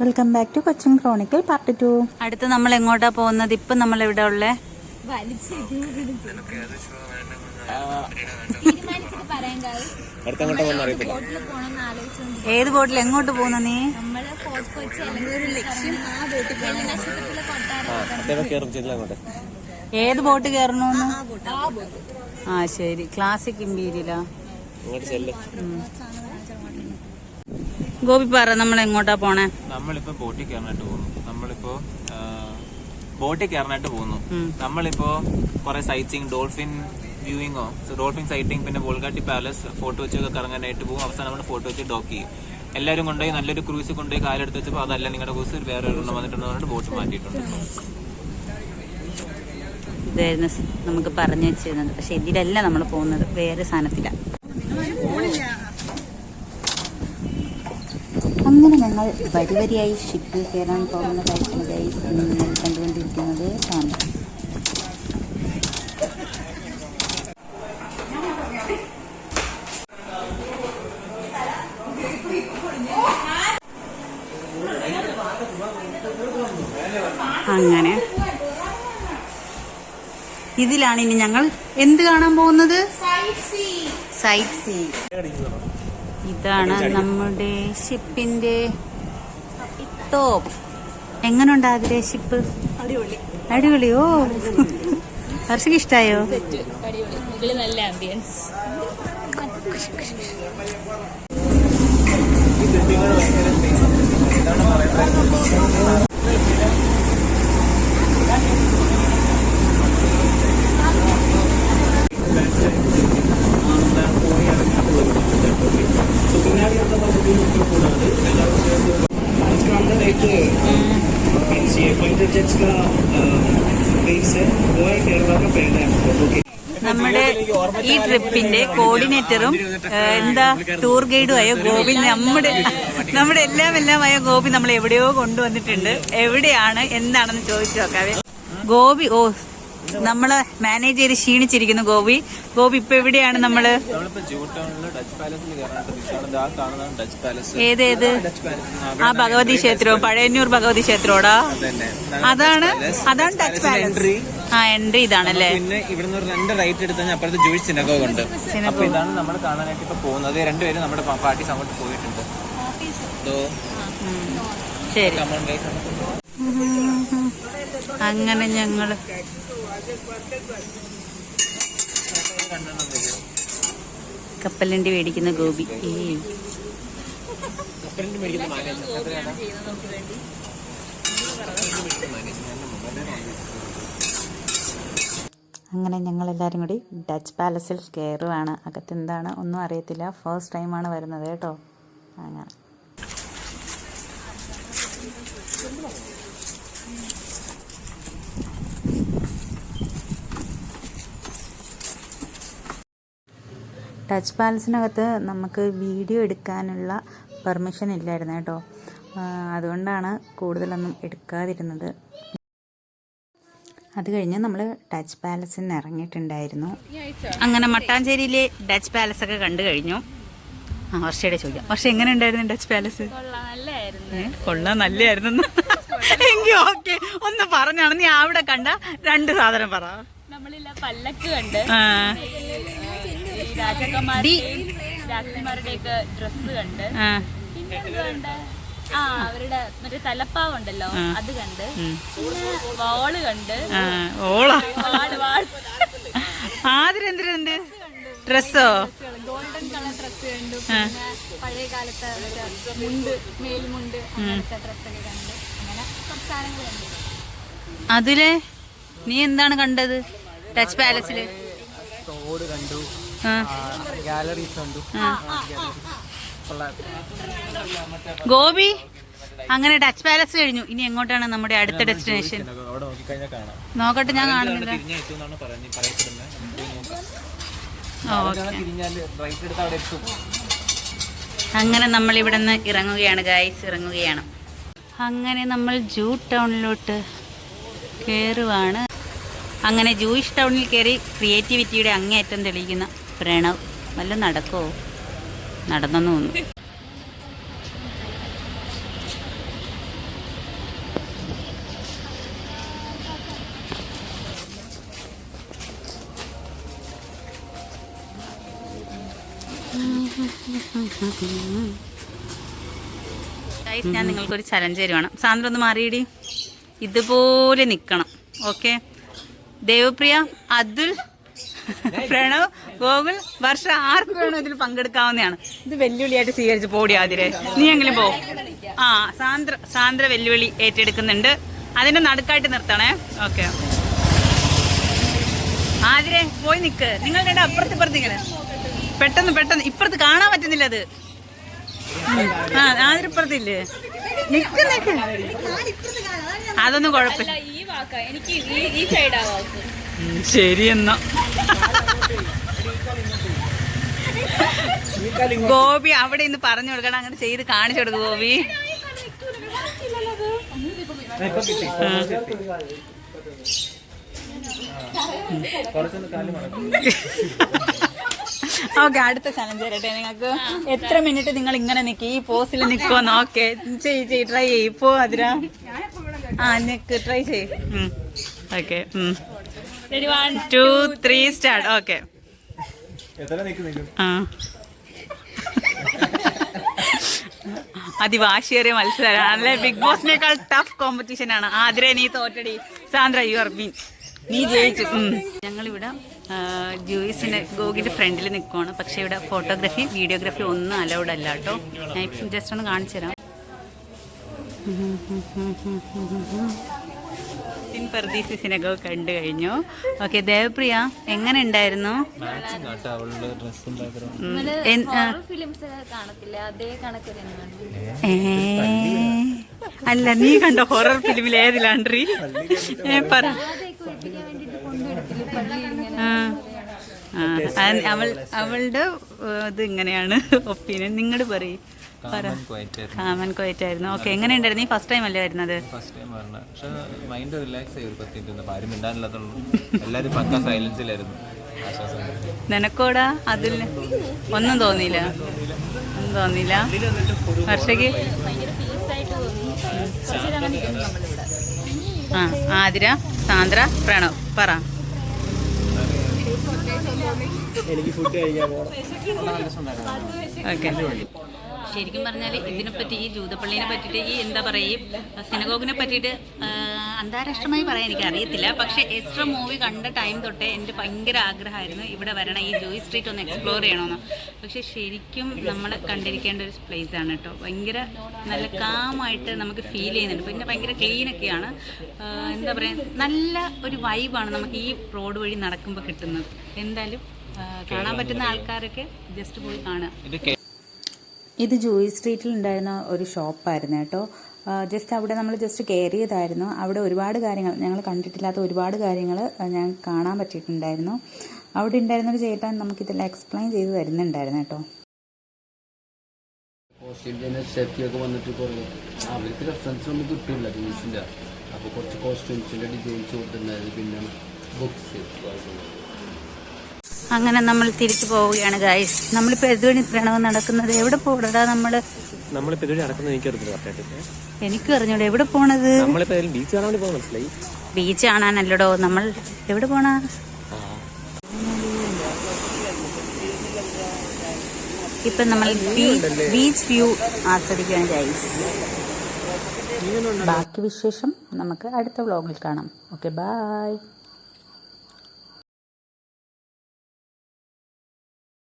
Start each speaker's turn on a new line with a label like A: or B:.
A: Welcome back to Cochin chronicle part two
B: അടുത്ത് നമ്മൾ എങ്ങോട്ടാ പോകുന്നത്? ഇപ്പൊ നമ്മൾ ഇവിടെ ഉള്ളേ? ഏത് ബോട്ടിൽ എങ്ങോട്ട് പോകുന്ന നീ? ഏത് ബോട്ട് കയറണോന്ന് ആ ശരി. ക്ലാസിക് ഇമ്പീരിയലാ ഗോപി പറ നമ്മൾ എങ്ങോട്ടാ പോണേ?
C: നമ്മളിപ്പോ ബോട്ടിൽ കയറാനായിട്ട് പോകുന്നു. നമ്മളിപ്പോ ബോട്ടിൽ കയറാനായിട്ട് പോകുന്നു. നമ്മളിപ്പോ കുറെ സൈറ്റിംഗ് ഡോൾഫിൻ വ്യൂയിങ്ങോ ഡോൾഫിൻ സൈറ്റിംഗ് പിന്നെ ബോൾഗാട്ടി പാലസ് ഫോട്ടോ വെച്ചൊക്കെ കറങ്ങാനായിട്ട് പോകും. അവസാനം നമ്മൾ ഫോട്ടോ വെച്ച് ഡോക്ക് ചെയ്യും. എല്ലാവരും കൊണ്ടുപോയി നല്ലൊരു ക്രൂസ് കൊണ്ടുപോയി കാലെടുത്ത് വെച്ചപ്പോൾ അതല്ല നിങ്ങളുടെ ക്രൂസ് വേറെ ഒരെണ്ണം വന്നിട്ടുണ്ടെന്ന് പറഞ്ഞിട്ട് ബോട്ട് മാറ്റിയിട്ടുണ്ട്.
B: ഇതായിരുന്നു നമുക്ക് പറഞ്ഞു വെച്ചിരുന്നത്. പക്ഷെ ഇതിലല്ല നമ്മൾ പോകുന്നത്. വേറെ സാധനത്തിലാ
A: അങ്ങനെ ഞങ്ങൾ വരി വരിയായി ഷിപ്പിൽ കയറാൻ പോകുന്ന ഗൈസ് കണ്ടുകൊണ്ടിരിക്കുന്നത് കാണും.
B: അങ്ങനെ. ഇതിലാണ് ഇനി ഞങ്ങൾ എന്ത് കാണാൻ പോകുന്നത്? സൈറ്റ് സീ ഇതാണ് നമ്മുടെ ഷിപ്പിന്റെ ടോപ്പ് എങ്ങനുണ്ട് ആതിരെ ഷിപ്പ് അടിപൊളിയോ ഹർഷക്ക് ഇഷ്ടായോ?
D: നല്ല ആംബിയൻസ്
B: നമ്മുടെ ഈ ട്രിപ്പിന്റെ കോർഡിനേറ്ററും എന്താ ടൂർ ഗൈഡുമായ ഗോപി നമ്മുടെ നമ്മുടെ എല്ലാം എല്ലാമായ ഗോപി നമ്മൾ എവിടെയോ കൊണ്ടുവന്നിട്ടുണ്ട്. എവിടെയാണ് എന്താണെന്ന് ചോദിച്ചു നോക്കാവേ. ഗോപി ഓ നമ്മളെ മാനേജ് ചെയ്ത് ക്ഷീണിച്ചിരിക്കുന്നു ഗോപി. ഗോപി ഇപ്പൊ എവിടെയാണ്
C: നമ്മൾ? Dutch palace.
B: ആ ഭഗവതി ക്ഷേത്രവും പഴയന്നൂർ ഭഗവതി ക്ഷേത്രോടാ? അതാണ് അതാണ് ടച്ച് പാലസ്. ആ എൻട്രി ഇതാണല്ലേ?
C: പിന്നെ ഇവിടുന്ന് രണ്ട് റൈറ്റ് എടുത്ത് കഴിഞ്ഞാൽ അപ്പുറത്ത് ജൂയിഷ് സിനഗോഗ് ഉണ്ട്. അപ്പൊ ഇതാണ് നമ്മൾ കാണാനായിട്ട് ഇപ്പൊ പോകുന്നത്. രണ്ടുപേരും നമ്മുടെ പാർട്ടി അങ്ങോട്ട് പോയിട്ടുണ്ട്.
B: ശരി. അങ്ങനെ ഞങ്ങൾ. കപ്പലണ്ടി മേടിക്കുന്ന ഗോപി?
A: അങ്ങനെ ഞങ്ങൾ എല്ലാവരും കൂടി ഡച്ച് പാലസിൽ കയറുവാണ് അകത്ത് എന്താണ് ഒന്നും അറിയത്തില്ല. ഫസ്റ്റ് ടൈമാണ് വരുന്നത് കേട്ടോ. അങ്ങനെ. ടച്ച് പാലസിനകത്ത് നമുക്ക് വീഡിയോ എടുക്കാനുള്ള പെർമിഷൻ ഇല്ലായിരുന്നു കേട്ടോ. അതുകൊണ്ടാണ് കൂടുതലൊന്നും എടുക്കാതിരുന്നത്. അത് കഴിഞ്ഞ് നമ്മൾ ടച്ച് പാലസിൽ നിന്ന് ഇറങ്ങിയിട്ടുണ്ടായിരുന്നു.
B: അങ്ങനെ മട്ടാഞ്ചേരിയിലെ ടച്ച് പാലസ് ഒക്കെ കണ്ടു കഴിഞ്ഞു. ആ വർഷയുടെ ചോദിക്കാം വർഷ എങ്ങനെ ഉണ്ടായിരുന്നു ടച്ച് പാലസ് കൊള്ളാൻ നല്ലായിരുന്നു എങ്കിൽ ഓക്കെ ഒന്ന് പറഞ്ഞാണ്? നീ അവിടെ കണ്ട രണ്ട് സാധനം പറ.
D: നമ്മളില്ല പല്ലക്ക് കണ്ട്. രാജാക്കന്മാരുടെയും രാജ്ഞിമാരുടെയൊക്കെ ഡ്രസ്സ് കണ്ട്. പിന്നെ എന്താ കണ്ട്? ആ അവരുടെ മറ്റേ തലപ്പാവ് ഉണ്ടല്ലോ അത് കണ്ട്. പിന്നെ വാൾ കണ്ട്.
B: ഓളാ.
D: വാൾ വാൾ.
B: ആതിരെന്തിരുണ്ട് ഡ്രസ്സോ
D: ഗോൾഡൻ കളർ ഡ്രസ്സ് കണ്ടു. പിന്നെ പഴയ കാലത്തെ മുണ്ട് മേൽമുണ്ട് അങ്ങനത്തെ ഡ്രസ്സൊക്കെ കണ്ട്. അങ്ങനെ കുറച്ച് സാധനങ്ങൾ കണ്ടു.
B: അതിലെ നീ എന്താണ് കണ്ടത്? ടച്ച് പാലസിൽ
C: റോഡ് കണ്ടു. ഗാലറീസ്
B: ഗോപി അങ്ങനെ ടച്ച് പാലസ് കഴിഞ്ഞു. ഇനി എങ്ങോട്ടാണ് നമ്മുടെ അടുത്ത ഡെസ്റ്റിനേഷൻ? നോക്കട്ടെ ഞാൻ കാണുന്നില്ല അങ്ങനെ നമ്മൾ ഇവിടെ നിന്ന് ഇറങ്ങുകയാണ് ഗായ്സ് ഇറങ്ങുകയാണ്. അങ്ങനെ നമ്മൾ ജൂ ടൗണിലോട്ട് കയറുവാണ് അങ്ങനെ ജൂയിഷ് ടൗണിൽ കയറി ക്രിയേറ്റിവിറ്റിയുടെ അങ്ങേയറ്റം തെളിയിക്കുന്ന പ്രണവ്. വല്ല നടക്കോ നടന്നു തോന്നുന്നു. ഞാൻ നിങ്ങൾക്കൊരു ചലഞ്ച് തരുവാണ്. സാന്ദ്ര ഒന്ന് മാറിയിടി. ഇതുപോലെ നിൽക്കണം ഓക്കെ ദേവപ്രിയ അതുൽ പ്രണവ് ഗോകുൽ വർഷം ആർക്ക് വേണോ ഇതിൽ പങ്കെടുക്കാവുന്നതാണ്. ഇത് വെല്ലുവിളിയായിട്ട് സ്വീകരിച്ച് പോടി ആതിരെ. നീ എങ്കിലും പോ. ആ സാന്ദ്ര സാന്ദ്ര വെല്ലുവിളി ഏറ്റെടുക്കുന്നുണ്ട്. അതിന്റെ നടുക്കായിട്ട് നിർത്തണേ. ഓക്കെ. ആതിരെ പോയി നിക്ക്. നിങ്ങൾ രണ്ട് അപ്പുറത്ത് ഇപ്പുറത്ത് ഇങ്ങനെ. പെട്ടെന്ന് പെട്ടെന്ന്. ഇപ്പുറത്ത് കാണാൻ പറ്റുന്നില്ല അത്. ആ ആതിരപ്പുറത്തില്ലേ നിക്ക് നിക്ക്. അതൊന്നും കുഴപ്പമില്ല ശരി എന്നാ. ഗോപി അവിടെ ഇന്ന് പറഞ്ഞു കൊടുക്കണം. അങ്ങനെ ചെയ്ത് കാണിച്ചു കൊടുക്കും ഗോപി. ഓക്കെ അടുത്ത ചലഞ്ച് തരട്ടെ നിങ്ങൾക്ക്. എത്ര മിനിറ്റ് നിങ്ങൾ ഇങ്ങനെ നിൽക്കി ഈ പോസിൽ നിൽക്കുമെന്ന് ഓക്കെ ചെയ് ചെയ് ട്രൈ ചെയ്യ്. ഇപ്പോ അതിര. ആ നിക്ക് ട്രൈ ചെയ് okay two three start okay. ആ. അതിവാശിയേറിയ അല്ലെ? ബിഗ് ബോസിനേക്കാൾ ടഫ് കോമ്പറ്റീഷൻ ആണ്. ആതിര നീ തോറ്റടി. സാന്ദ്ര യു ആർ ബി നീ ജയിച്ചു. ഞങ്ങളിവിടെ ജൂയിസിന്റെ ഗോഗിന്റെ ഫ്രണ്ടിൽ നിൽക്കുവാണ് പക്ഷെ ഇവിടെ ഫോട്ടോഗ്രാഫി വീഡിയോഗ്രാഫി ഒന്നും അലൗഡ് അല്ല കേട്ടോ. ഞാൻ ഇപ്പം ജസ്റ്റ് ഒന്ന് കാണിച്ചു തരാം പർദീസിനൊക്കെ കണ്ടു കഴിഞ്ഞു. ഓക്കെ ദേവപ്രിയ എങ്ങനെ ഉണ്ടായിരുന്നു
C: മാച്ചിങ്
B: അല്ല നീ കണ്ട ഹൊറർ ഫിലിമിൽ ഏതിലാണ്ട്രി ഏ പറ. അവൾ അവളുടെ ഇത് ഇങ്ങനെയാണ് ഒപ്പീനിയൻ. നിങ്ങൾ പറയും. പറ
C: കാമൻ ക്വയറ്റായിരുന്നു.
B: കാമൻ കോയറ്റായിരുന്നു ഓക്കെ എങ്ങനെ ഉണ്ടായിരുന്നു? ഫസ്റ്റ് ടൈം അല്ലേ വരുന്നത്?
C: ഫസ്റ്റ് ടൈം പക്ഷെ മൈൻഡ് റിലാക്സ് ആയി ഒരു ആരും മിണ്ടാനില്ലാത്തുള്ളൂ എല്ലാവരും പക്ക സൈലൻസിലായിരുന്നു ആശ്വാസം.
B: നിനക്കോടാ? അതിൽ ഒന്നും തോന്നിയില്ല. ഒന്നും തോന്നിയില്ല. വർഷയ്ക്ക്? ആ ആതിര സാന്ദ്ര പ്രണവ്. പറ. ഓക്കെ. ശരിക്കും പറഞ്ഞാൽ ഇതിനെപ്പറ്റി ഈ ജൂതപ്പള്ളിനെ പറ്റിയിട്ട് ഈ എന്താ പറയുക സിനഗോഗിനെ പറ്റിയിട്ട് അന്താരാഷ്ട്രമായി പറയാൻ എനിക്ക് അറിയത്തില്ല പക്ഷേ എക്സ്ട്രാ മൂവി കണ്ട ടൈം തൊട്ടേ എന്റെ ഭയങ്കര ആഗ്രഹമായിരുന്നു ഇവിടെ വരണം ഈ ജോയി സ്ട്രീറ്റ് ഒന്ന് എക്സ്പ്ലോർ ചെയ്യണമെന്ന് പക്ഷേ ശരിക്കും നമ്മൾ കണ്ടിരിക്കേണ്ട ഒരു പ്ലേസ് ആണ് കേട്ടോ. ഭയങ്കര നല്ല കാമായിട്ട് നമുക്ക് ഫീൽ ചെയ്യുന്നുണ്ട്. പിന്നെ ഭയങ്കര ക്ലീനൊക്കെയാണ് എന്താ പറയുക നല്ല ഒരു വൈബാണ് നമുക്ക് ഈ റോഡ് വഴി നടക്കുമ്പോൾ കിട്ടുന്നത്. എന്തായാലും കാണാൻ പറ്റുന്ന ആൾക്കാരൊക്കെ ജസ്റ്റ് പോയി കാണുക.
C: ഇത്
A: ജൂയി സ്ട്രീറ്റിൽ ഉണ്ടായിരുന്ന ഒരു ഷോപ്പായിരുന്നു കേട്ടോ. ജസ്റ്റ് അവിടെ നമ്മൾ ജസ്റ്റ് കയറിയതായിരുന്നു. അവിടെ ഒരുപാട് കാര്യങ്ങൾ ഞങ്ങൾ കണ്ടിട്ടില്ലാത്ത ഒരുപാട് കാര്യങ്ങൾ ഞാൻ കാണാൻ പറ്റിയിട്ടുണ്ടായിരുന്നു. അവിടെ ഉണ്ടായിരുന്ന ഒരു ചേട്ടൻ നമുക്കിതെല്ലാം എക്സ്പ്ലെയിൻ ചെയ്ത് തരുന്നുണ്ടായിരുന്നു കേട്ടോ.
E: ഓസ്ട്രേലിയൻ ഷെഫിയൊക്കെ വന്നിട്ട് കുറേ അവർക്ക് റെഫറൻസ് അപ്പോൾ കുറച്ച് ഡിസൈൻസ് കൊടുത്തിട്ടുണ്ടായിരുന്നു. പിന്നെ ബുക്സ്
B: അങ്ങനെ നമ്മൾ തിരിച്ചു പോവുകയാണ് ഗായ്സ് നമ്മൾ എതുവഴി പ്രണവ് നടക്കുന്നത് എവിടെ പോകണടാ നമ്മൾ
F: നമ്മളിപ്പോ ഇതുവഴി നടക്കുന്നത് എനിക്ക് അറിഞ്ഞില്ല
B: എനിക്കും അറിഞ്ഞൂടെ. എവിടെ പോണത്?
F: നമ്മളിപ്പോ ബീച്ച് കാണാൻ മനസ്സിലായി.
B: ബീച്ച് കാണാനല്ലടോ. നമ്മൾ എവിടെ പോണ? ഇപ്പൊ നമ്മൾ ബീച്ച് വ്യൂ ആസ്വദിക്കുകയാണ് ഗൈസ്
A: ബാക്കി വിശേഷം നമുക്ക് അടുത്ത വ്ലോഗിൽ കാണാം. Okay bye